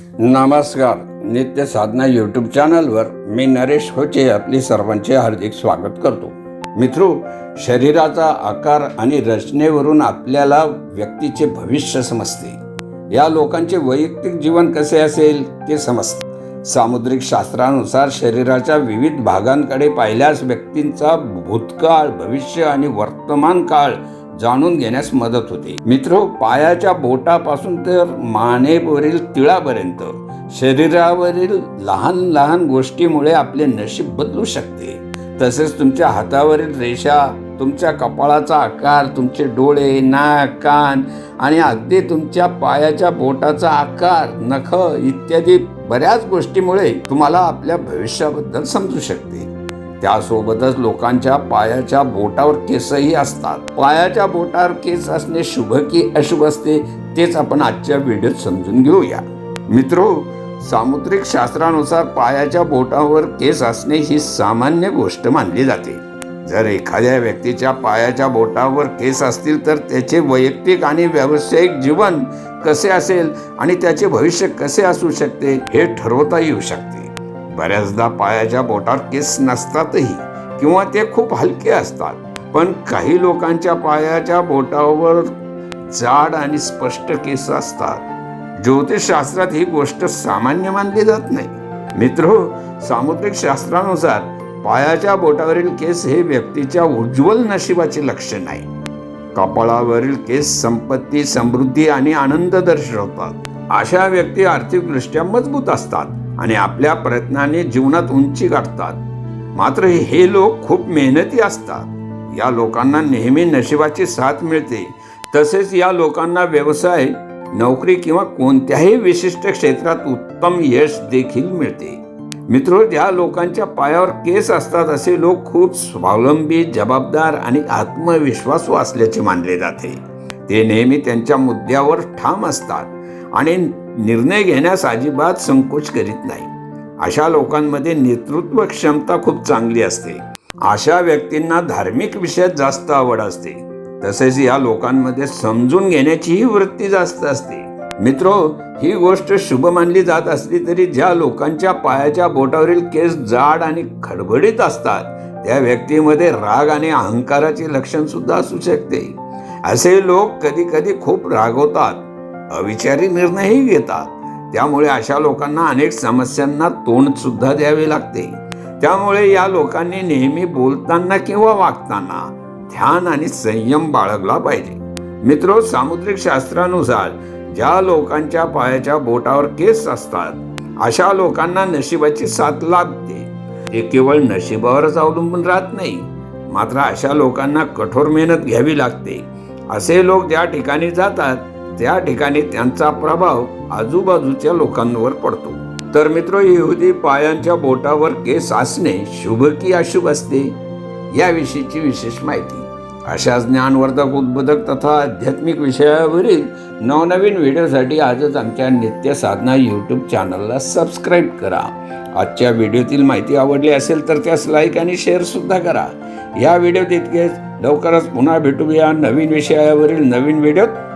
नमस्कार. नित्य साधना यूट्यूब चॅनलवर मी नरेश होचे आपली सर्वांचे हार्दिक स्वागत करतो. मित्रो शरीराचा आकार आणि रचनेवरून आपल्याला व्यक्तीचे भविष्य समजते. या लोकांचे वैयक्तिक जीवन कसे असेल ते समजते. सामुद्रिक शास्त्रानुसार शरीराच्या विविध भागांकडे पाहिल्यास व्यक्तींचा भूतकाळ भविष्य आणि वर्तमान काळ जाणून घेण्यास मदत होते. मित्र पायाच्या बोटापासून तर मानेवरील तिळापर्यंत. शरीरावरील लहान लहान गोष्टीमुळे आपले नशीब बदलू शकते. तसेच तुमच्या हातावरील रेषा तुमच्या कपाळाचा आकार तुमचे डोळे नाक कान आणि अगदी तुमच्या पायाच्या बोटाचा आकार नख इत्यादी बऱ्याच गोष्टीमुळे तुम्हाला आपल्या भविष्याबद्दल समजू शकते. त्यासोबतच लोकांच्या पायाच्या बोटावर केसही असतात. पायाच्या बोटावर केस असणे शुभ की अशुभ असते तेच आपण आजच्या व्हिडिओत समजून घेऊया. मित्रो सामुद्रिक शास्त्रानुसार पायाच्या बोटावर केस असणे ही सामान्य गोष्ट मानली जाते. जर एखाद्या व्यक्तीच्या पायाच्या बोटावर केस असतील तर त्याचे वैयक्तिक आणि व्यावसायिक जीवन कसे असेल आणि त्याचे भविष्य कसे असू शकते हे ठरवता येऊ शकते. बऱ्याचदा पायाच्या बोटावर केस नसतातही किंवा ते खूप हलके असतात. पण काही लोकांच्या पायाच्या बोटावर जाड आणि स्पष्ट केस असतात. ज्योतिषशास्त्रात ही गोष्ट सामान्य मानली जात नाही. मित्र हो, सामुद्रिक शास्त्रानुसार पायाच्या बोटावरील केस हे व्यक्तीच्या उज्ज्वल नशिबाचे लक्षण आहे. कपाळावरील केस संपत्ती समृद्धी आणि आनंद दर्शवतात अशा व्यक्ती आर्थिकदृष्ट्या मजबूत असतात. आणि आपल्या प्रयत्नाने जीवनात उंची गाठतात. मात्र हे लोक खूप मेहनती असतात. या लोकांना नेहमी नशिबाची साथ मिळते. तसेच या लोकांना व्यवसाय नोकरी किंवा कोणत्याही विशिष्ट क्षेत्रात उत्तम यश देखील मिळते. मित्र ज्या लोकांच्या पायावर केस असतात असे लोक खूप स्वावलंबी जबाबदार आणि आत्मविश्वासू असल्याचे मानले जाते. ते नेहमी त्यांच्या मुद्द्यावर ठाम असतात आणि निर्णय घेण्यास अजिबात संकोच करीत नाही. अशा लोकांमध्ये नेतृत्व क्षमता खूप चांगली असते. अशा व्यक्तींना धार्मिक विषयात जास्त आवड असते. तसेच या लोकांमध्ये समजून घेण्याचीही वृत्ती जास्त असते. मित्रो ही गोष्ट शुभ मानली जात असली तरी ज्या लोकांच्या पायाच्या बोटावरील केस जाड आणि खडबडीत असतात त्या व्यक्तीमध्ये राग आणि अहंकाराचे लक्षण सुद्धा असू शकते. असे लोक कधी कधी खूप रागवतात. अविचारी निर्णयही घेतात. त्यामुळे अशा लोकांना अनेक समस्यांना तोंड सुद्धा द्यावे लागते. त्यामुळे या लोकांनी नेहमी बोलताना किंवा वागताना ध्यान आणि संयम बाळगला पाहिजे. मित्र सामुद्रिक शास्त्रानुसार ज्या लोकांच्या पायाच्या बोटावर केस असतात अशा लोकांना नशिबाची साथ लाभते. ते केवळ नशिबावरच अवलंबून राहत नाही मात्र अशा लोकांना कठोर मेहनत घ्यावी लागते. असे लोक ज्या ठिकाणी जातात त्या ठिकाणी त्यांचा प्रभाव आजूबाजूच्या लोकांवर पडतो. तर मित्र यहुदी पायांच्या बोटावर केस असणे शुभ की अशुभ असते? याविषयीची विशेष माहिती. अशा ज्ञानवर्धक उद्बोधक तथा आध्यात्मिक विषयावरील नवनवीन व्हिडिओसाठी आजच आमच्या नित्य साधना यूट्यूब चॅनलला सबस्क्राईब करा. आजच्या व्हिडिओतील माहिती आवडली असेल तर त्यास लाईक आणि शेअर सुद्धा करा. या व्हिडिओत इतकेच लवकरच पुन्हा भेटूया नवीन विषयावरील नवीन व्हिडिओत.